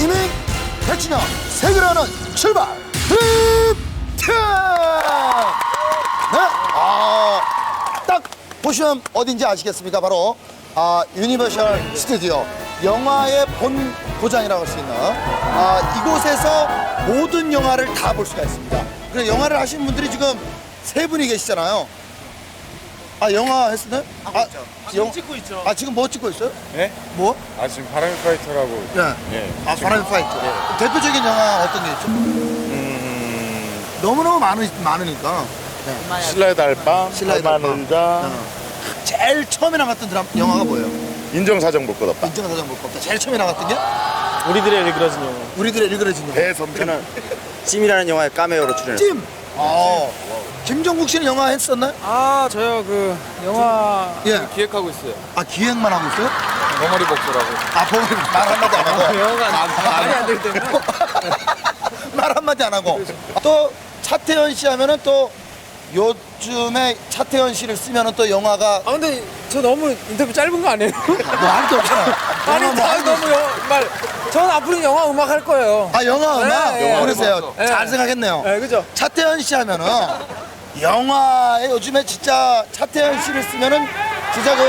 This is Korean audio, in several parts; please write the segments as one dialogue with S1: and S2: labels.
S1: 이민 백진영 세계라는 출발 드림팀 네, 아딱 보시면 어딘지 아시겠습니까? 바로 아 유니버셜 스튜디오 영화의 본 고장이라고 할 수 있는 아 이곳에서 모든 영화를 다 볼 수가 있습니다. 그래서 영화를 하신 분들이 지금 세 분이 계시잖아요. 아 영화 했었나요? 아, 영,
S2: 찍고 있죠.
S1: 아 지금 뭐 찍고 있어요?
S3: 네?
S1: 뭐?
S3: 아 지금 바람의 파이터라고
S1: 네.
S3: 예.
S1: 아 바람의 파이트. 대표적인 영화 어떤 게 있죠?
S3: 음,
S1: 너무너무 많으, 많으니까.
S3: 신라의 달밤,
S1: 신라의 달밤.
S3: 달마늘자,
S1: 어. 제일 처음에 나갔던 드라마 영화가 뭐예요?
S3: 인정사정 볼것 없다.
S1: 인정사정 볼 겁니다. 제일 처음에 나갔던 게
S2: 우리들의 일그러진 영화.
S1: 우리들의 일그러진 영화.
S4: 저는 찜이라는 영화에 카메오로 출연했어요.
S1: 찜. 어. 김종국 씨는 영화 했었나요?
S2: 아 저요 그 영화
S1: 예.
S2: 기획하고 있어요.
S1: 아 기획만 하고 있어요?
S2: 벙어리 복수라고.
S1: 아 보면 말 한마디 안 하고.
S2: 영화가 말이 안 되기 때문에.
S1: 말 한마디 안 하고. 또 차태현 씨 하면은 또 요즘에 차태현 씨를 쓰면은 또 영화가
S2: 아 근데 저 너무 인터뷰 짧은 거 아니에요?
S1: 뭐할게 없잖아.
S2: 아니
S1: 영화 뭐
S2: 다
S1: 할게
S2: 너무 영, 말. 전 앞으로 영화 음악 할 거예요.
S1: 아 영화 음악
S2: 네, 네.
S1: 그러세요.
S2: 네.
S1: 잘 생각했네요.
S2: 네 그죠?
S1: 차태현 씨 하면은 영화에 요즘에 진짜 차태현 씨를 쓰면은 진짜 그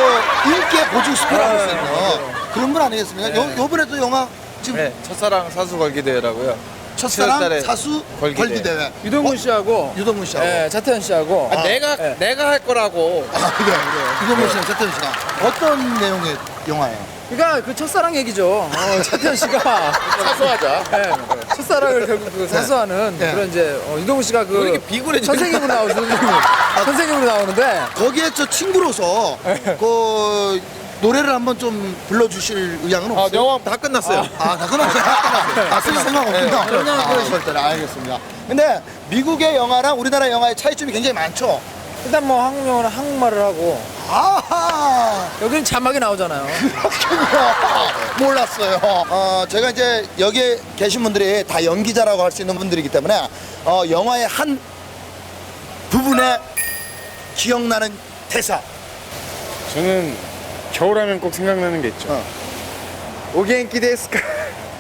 S1: 인기의 보증 수표라고 할수 있는 그런 분 아니겠습니까? 요, 요번에도 영화 지금
S5: 네, 첫사랑 사수 걸기 대회라고요.
S1: 첫사랑
S5: 7월달에
S1: 사수 걸기,
S5: 걸기
S1: 대회.
S2: 유동훈 씨하고
S1: 유동문 씨하고.
S2: 예, 차태현 씨하고
S5: 아, 내가
S2: 네.
S5: 내가 할 거라고.
S1: 아, 그래, 그래. 유동문 씨랑 차태현 씨가 어떤 내용의 영화예요?
S2: 그러니까 그 첫사랑 얘기죠. 어, 차태현 씨가
S3: 사소하자.
S2: 예, 첫사랑을 결국 그 사수하는
S1: 네.
S2: 그런 이제 어, 유동훈 씨가
S5: 왜
S2: 그
S5: 이렇게 비굴해지냐?
S2: 선생님으로 나오죠. 선생님. 선생님으로 나오는데
S1: 거기에 저 친구로서 그 노래를 한번 좀 불러주실 의향은
S5: 아,
S1: 없어요?
S5: 영화 다 끝났어요.
S1: 아, 다 끝났어요. 아, 쓸 생각 없군요. 아, 절대 알겠습니다. 근데 미국의 영화랑 우리나라 영화의 차이점이 굉장히 많죠.
S2: 일단 뭐 한국 영화는 한국말을 하고
S1: 아하!
S2: 여기는 자막이 나오잖아요.
S1: 그렇군요. 몰랐어요. 어, 제가 이제 여기에 계신 분들이 다 연기자라고 할 수 있는 분들이기 때문에 어, 영화의 한 부분에 기억나는 대사.
S3: 저는 겨울하면 꼭 생각나는 게 있죠.
S1: 어.
S3: 오겐키 데스까?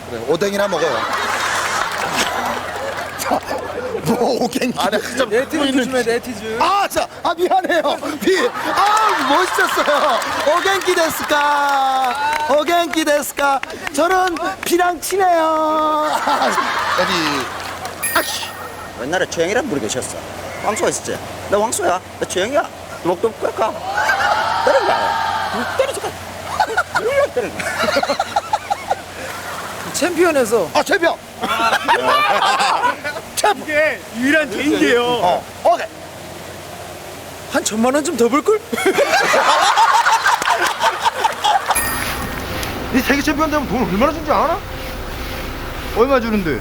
S1: 그래, 오뎅이나 먹어요. 뭐 오갱기.
S2: 네티즈 조심해 네티즈.
S1: 아, 자, 아 미안해요. 비, 아 멋있었어요. 오겐키 데스까, 오겐키 데스까. 저는 비랑 친해요. 여기
S4: 옛날에 최영이란 분이 계셨어. 왕소가 있었지. 나 왕소야. 나 최영이야. 목도. 때린 때리지 가. 때리지
S2: 챔피언에서
S1: 아 최병. 최병.
S2: 이게 유일한 개인기예요.
S1: 어, 오케이.
S2: 한 천만 원 좀 더 벌 걸?
S6: 이 세계 챔피언 되면 돈 얼마나 준지 알아? 얼마 주는데?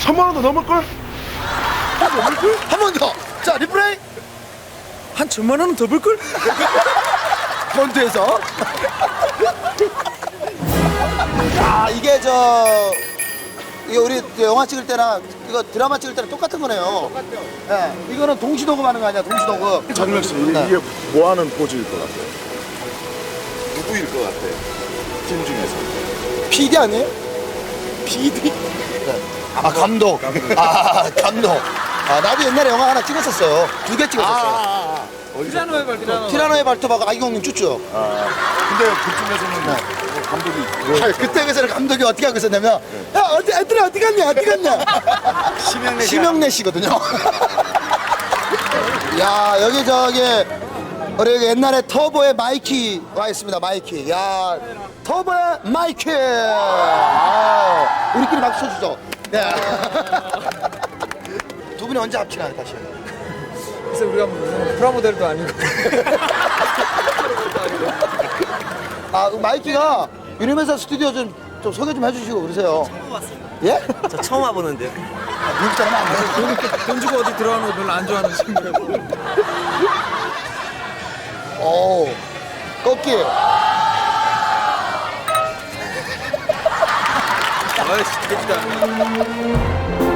S6: 천만 원도 넘을걸?
S1: 한 번 더. 자 리플레이.
S2: 한 천만 원은 더 벌 걸?
S1: 폰트에서. 아 이게 저 이게 우리 그 영화 찍을 때나 이거 드라마 찍을 때랑 똑같은 거네요. 똑같죠. 예, 이거는 동시도급 하는 거 아니야? 동시도급.
S3: 장명 씨 이게 뭐 하는 포즈일 것 같아요? 누구일 것 같아요? 팀 중에서.
S1: PD 아니에요? PD? 아 감독. 아 감독. 아 나도 옛날에 영화 하나 찍었었어요. 두 개 찍었었어요.
S2: 티라노의 발 티라노.
S1: 티라노의 발톱하고 아이공님 쭈쭈.
S3: 근데 그쪽에서는 뭐 감독이 뭐
S1: 아, 그때 그래서 감독이 어떻게 하고 있었냐면 야 어디 애들아 어디 갔냐 어디 갔냐
S4: 심형래
S1: 심영래 씨거든요. 야 여기 저기 우리 여기 옛날에 터보의 마이키 와 있습니다 마이키. 야 터보의 마이키. 아, 우리끼리 박수 쳐주죠. 네. 두 분이 언제 합치나요 다시?
S2: 그래서 우리가 무슨 프라모델도 아니고.
S1: 아 그 마이키가 유니버설 스튜디오 좀, 좀 소개 좀 해주시고 그러세요. 예?
S4: 저 처음 와보는데요.
S1: 아, 미국 사람 안 돼요.
S2: 돈 주고 어디 들어가는 거 별로 안 좋아하는 친구라고.
S1: 오, 꺾기.
S5: 아이씨, 됐다.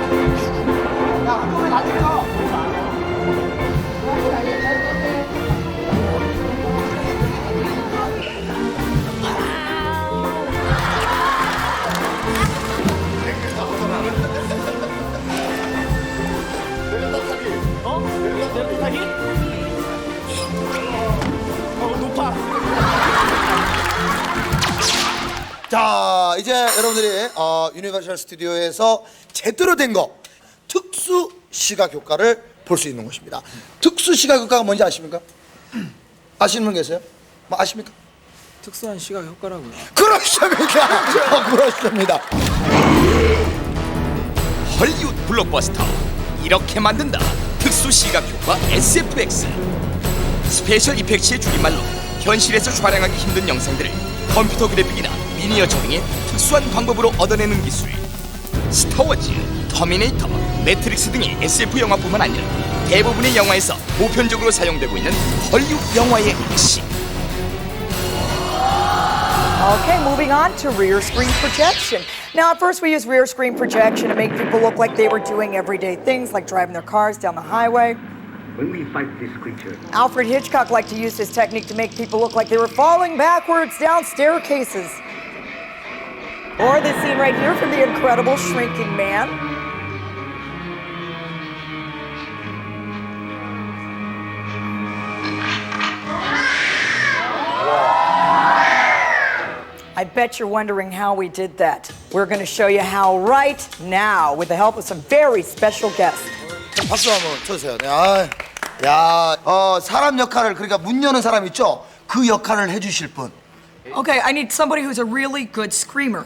S1: 자, 이제 여러분들이 어, 유니버셜 스튜디오에서 제대로 된 거 특수 시각 효과를 볼 수 있는 곳입니다. 특수 시각 효과가 뭔지 아십니까? 아시는 분 계세요? 뭐 아십니까?
S2: 특수한 시각 효과라고요.
S1: 그렇습니까? 어, 그렇습니다.
S7: 헐리우드 블록버스터 이렇게 만든다 특수 시각 효과 SFX 스페셜 이펙트의 줄임말로 현실에서 촬영하기 힘든 영상들을 컴퓨터 그래픽이나 미니어처 등의 특수한 방법으로 얻어내는 기술 스타워즈, 터미네이터, 매트릭스 등의 SF 영화뿐만 아니라 대부분의 영화에서 보편적으로 사용되고 있는 헐리우드 영화의 핵심
S8: Okay, moving on to rear screen projection. Now, at first, we used rear screen projection to make people look like they were doing everyday things like driving their cars down the highway.
S9: When we fight this creature,
S8: Alfred Hitchcock liked to use this technique to make people look like they were falling backwards down staircases. Or this scene right here from The Incredible Shrinking Man. I bet you're wondering how we did that. We're going to show you how right now with the help of some very special guests.
S1: 박수 한번 쳐주세요. 네, 아, 야, 어, 사람 역할을 그러니까 문 여는 사람 있죠? 그 역할을 해주실 분.
S8: Okay, I need somebody who's a really good screamer.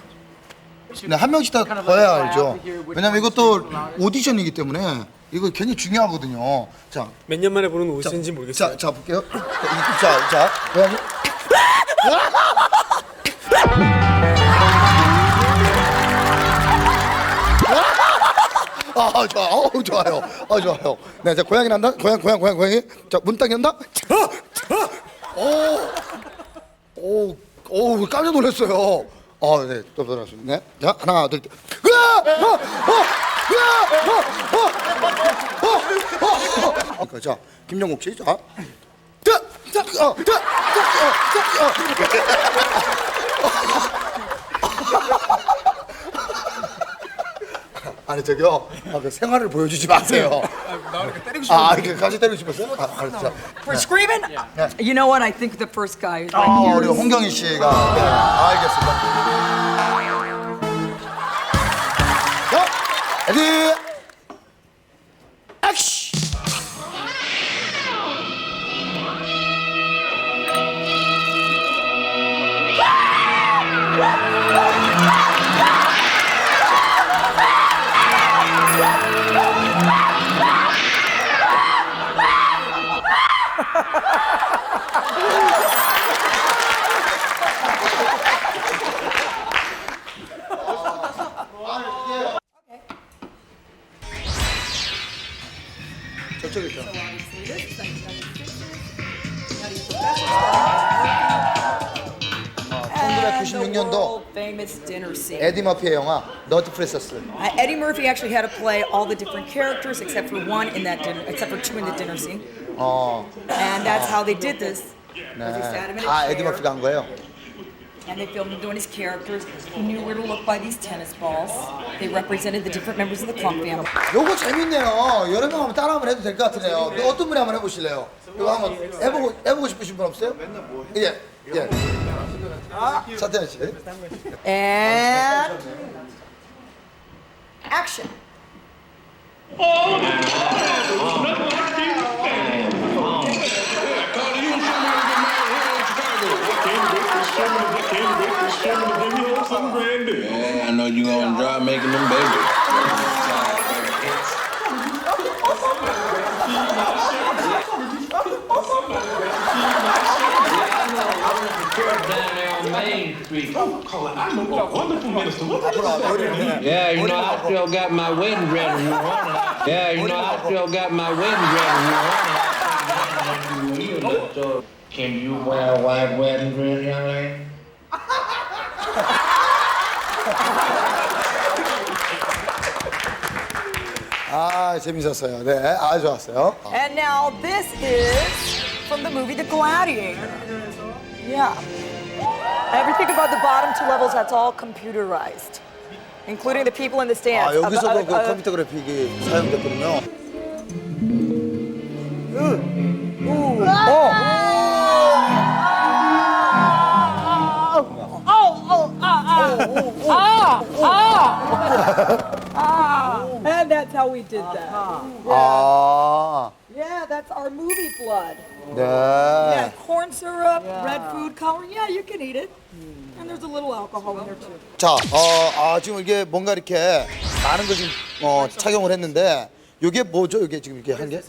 S1: 네, 한 명씩 다 봐야 알죠. 왜냐면 이것도 오디션이기 때문에 이거 굉장히 중요하거든요. 자,
S10: 몇 년 만에 보는 옷인지 모르겠어요.
S1: 자, 자 볼게요. 자, 자, 고양이. 아, 좋아. 어우, 좋아요. 어, 좋아요. 네, 자, 고양이 난다. 고양, 고양, 고양, 고양이. 자, 문딱 연다. 오, 오, 오, 깜짝 놀랐어요. 어, 네, 또 놀랐습니다. 네, 자, 하나, 둘, 셋. 으아! 어, 어, 으아! 어, 어, 어, 어, 어. 어, 자, 김영국 씨, 자. 자, 자, 어, 자, 자, 어, 자, 어. 아니 저기요, 아, 그 생활을 보여주지 마세요.
S2: 나오니까 때리고 싶어.
S1: 아, 이렇게 같이 때리고 싶었어요? 아, 알았어.
S8: For screaming? You know what? I think the first guy is
S1: 아,
S8: right here.
S1: 우리 홍경희 씨가 네, 알겠습니다. 자, 레디, 저쪽에 있죠. 1996년도
S8: famous dinner scene.
S1: 에디 머피의 영화 너트 프레서스.
S8: Uh, Eddie Murphy actually had to play all the different characters except for one in that dinner, except for two in the dinner scene.
S1: 어,
S8: And that's how they did this. Was he sat him in
S1: 네. 다
S8: a
S1: 에디
S8: chair,
S1: 머피가 한 거예요.
S8: And they filmed him doing his characters. He knew where to look by these tennis balls. They represented the different members of the Klump family.
S1: 요거 재밌네요. 여러 명 한번 따라 한번 해도 될 것 같으네요. 또 어떤 분이 한번 해보실래요? 이거 한번 해보고 해보고 싶으신 분 없어요? 예, 예. 차태현 씨.
S8: And action.
S11: I know you gonna drive making them babies. Yeah, you know I still got my wedding dress in Warner. Yeah, you know I still got my wedding dress in Warner. So, Can you wear a white wedding dress, young lady?
S1: 아 재밌었어요. 네, 아주 좋았어요. 어.
S8: And now this is from the movie The Gladiator. Yeah. Everything about the bottom two levels, that's all computerized, including the people in the stands.
S1: 아 여기서도
S8: Uh,
S1: 그
S8: uh, uh,
S1: 컴퓨터 그래픽이.
S8: Ah, and that's how we did that.
S1: 아,
S8: Yeah, that's our movie blood.
S1: 네.
S8: Yeah, corn syrup, red food coloring. Yeah, you can eat it. And there's a little alcohol in there too.
S1: 자, 어, 아, 지금 이게 뭔가 이렇게 많은 거 지금 어, 착용을 했는데 이게 뭐죠? 이게 지금 이렇게 한 게?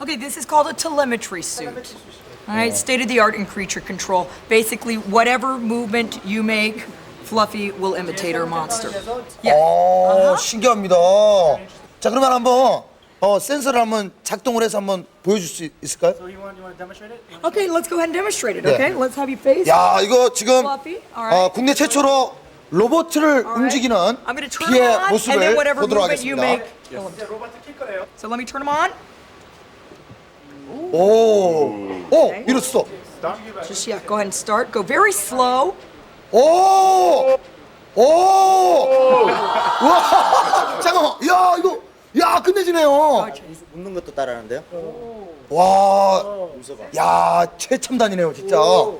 S8: Okay, this is called a telemetry suit. All right, state of the art in creature control. Basically, whatever movement you make, Fluffy will imitate our monster. Yeah.
S1: 어, 신기합니다. 자, 그러면 한번 어, 센서를 한번 작동을 해서 한번 보여줄 수 있을까요?
S8: Okay, let's go ahead and demonstrate it. Okay, let's have you face.
S1: 야, 이거 지금
S8: Fluffy,
S1: 어,
S8: alright.
S1: 국내 최초로 로봇을
S8: Alright.
S1: 움직이는
S8: I'm to turn
S1: 비의
S8: them on, and then
S1: 모습을
S8: whatever
S1: 보도록
S8: movement you
S1: 하겠습니다.
S8: make. So let me turn them on.
S1: 오, 오, 밀었어.
S8: Just yeah, go ahead and start. Go very slow.
S1: 오, 오, 와, 잠깐만, 야, 이거, 야, 끝내주네요.
S4: 웃는 것도 따라하는데요?
S1: 와, 야, 최첨단이네요, 진짜. 오,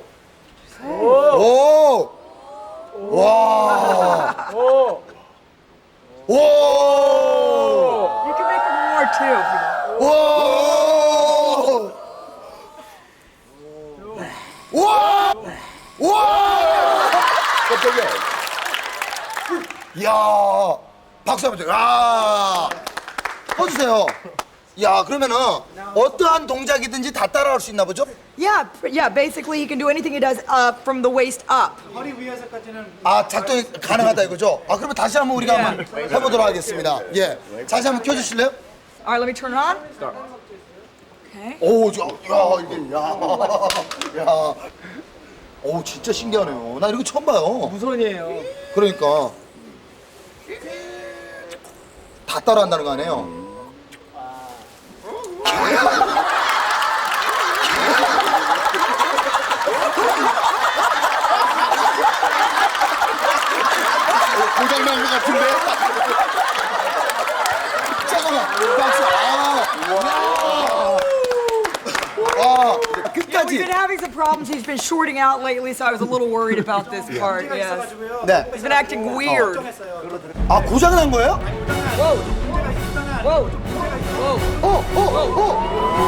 S1: 와, 오,
S8: You can make more too.
S1: 와, 와, 와, 깜짝이야. 야, 박수 한번 줘. 야, 꺼주세요. 야, 그러면은 어떠한 동작이든지 다 따라할 수 있나 보죠?
S8: Yeah, pr- yeah. Basically, he can do anything he does uh, from the waist up.
S1: 아, 작동이 가능하다 이거죠? 아, 그러면 다시 한번 우리가 한번 해보도록 하겠습니다. 예, 다시 한번 켜주실래요?
S8: All right, let me turn it on. Okay.
S1: 오, 저, 야, 이게, 야, 야. 오, 진짜 신기하네요. 나 이런 거 처음 봐요.
S2: 무선이에요.
S1: 그러니까. 다 따라한다는 거 아니에요? 고장난 것 같은데? 잠깐만, 박수. 아, 와. 와,
S8: Yeah, we've
S1: 끝까지.
S8: been having some problems. He's been shorting out lately, so I was a little worried about this part. Yes.
S1: 네.
S8: He's been acting weird.
S1: 아, 고장난 거예요?
S8: Whoa. Whoa. Whoa.
S1: 어, 어, 어.